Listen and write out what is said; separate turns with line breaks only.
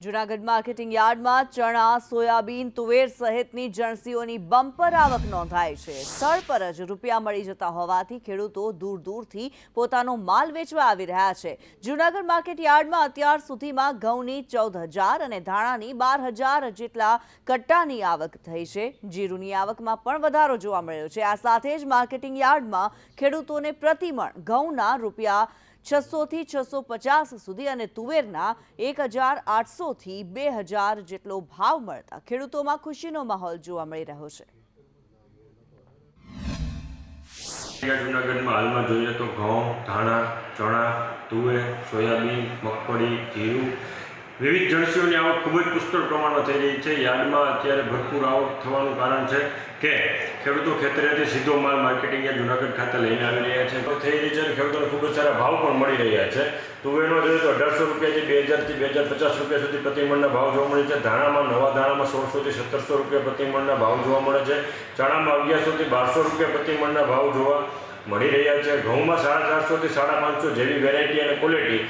Junagadh marketing યાર્ડમાં ચણા, soybean, તુવેર સહિતની જણસીઓની બમ્પર આવક નોંધાય છે. સ્થળ પર જ રૂપિયા મળી જતા હોવાથી ખેડૂતો દૂર દૂરથી પોતાનો માલ વેચવા આવી રહ્યા છે. જૂનાગઢ માર્કેટ યાર્ડમાં અત્યાર સુધીમાં ઘઉંની ચૌદ હજાર અને ધાણાની બાર હજાર જેટલા કટ્ટાની આવક થઈ છે. જીરુની આવકમાં પણ વધારો જોવા મળ્યો છે. આ સાથે જ માર્કેટિંગ યાર્ડમાં ખેડૂતોને પ્રતિમણ ઘઉંના રૂપિયા છસોથી છસો પચાસ સુધી અને તુવેરના એક હજાર આઠસોથી બે હજાર જેટલો ભાવ મળતા ખેડૂતોમાં ખુશીનો માહોલ જોવા મળી રહ્યો છે.
જૂનાગઢમાં હાલમાં જોઈએ તો ઘઉં, ધાણા, ચણા, તુવેર, સોયાબીન, મગફળી, જીરું વિવિધ જણસીઓની આવક ખૂબ જ પુષ્કળ પ્રમાણમાં થઈ રહી છે. યાર્ડમાં અત્યારે ભરપૂર આવક થવાનું કારણ છે કે ખેડૂતો ખેતરેથી સીધો માલ માર્કેટિંગ યાર્ડ જુનાગઢ ખાતે લઈને આવી રહ્યા છે. તો થઈ રહી છે અને ખેડૂતોને ખૂબ જ સારા ભાવ પણ મળી રહ્યા છે. તુવેરનો જોઈએ તો અઢારસો રૂપિયાથી બે હજારથી બે હજાર પચાસ રૂપિયા સુધી પ્રતિમણના ભાવ જોવા મળે છે. ધાણામાં, નવા ધાણામાં સોળસોથી સત્તરસો રૂપિયા પ્રતિમણના ભાવ જોવા મળે છે. ચણામાં અગિયારસોથી બારસો રૂપિયા પ્રતિમણના ભાવ જોવા મળી રહ્યા છે. ઘઉંમાં સાડા ચારસોથી સાડા પાંચસો જેવી વેરાયટી અને ક્વોલિટી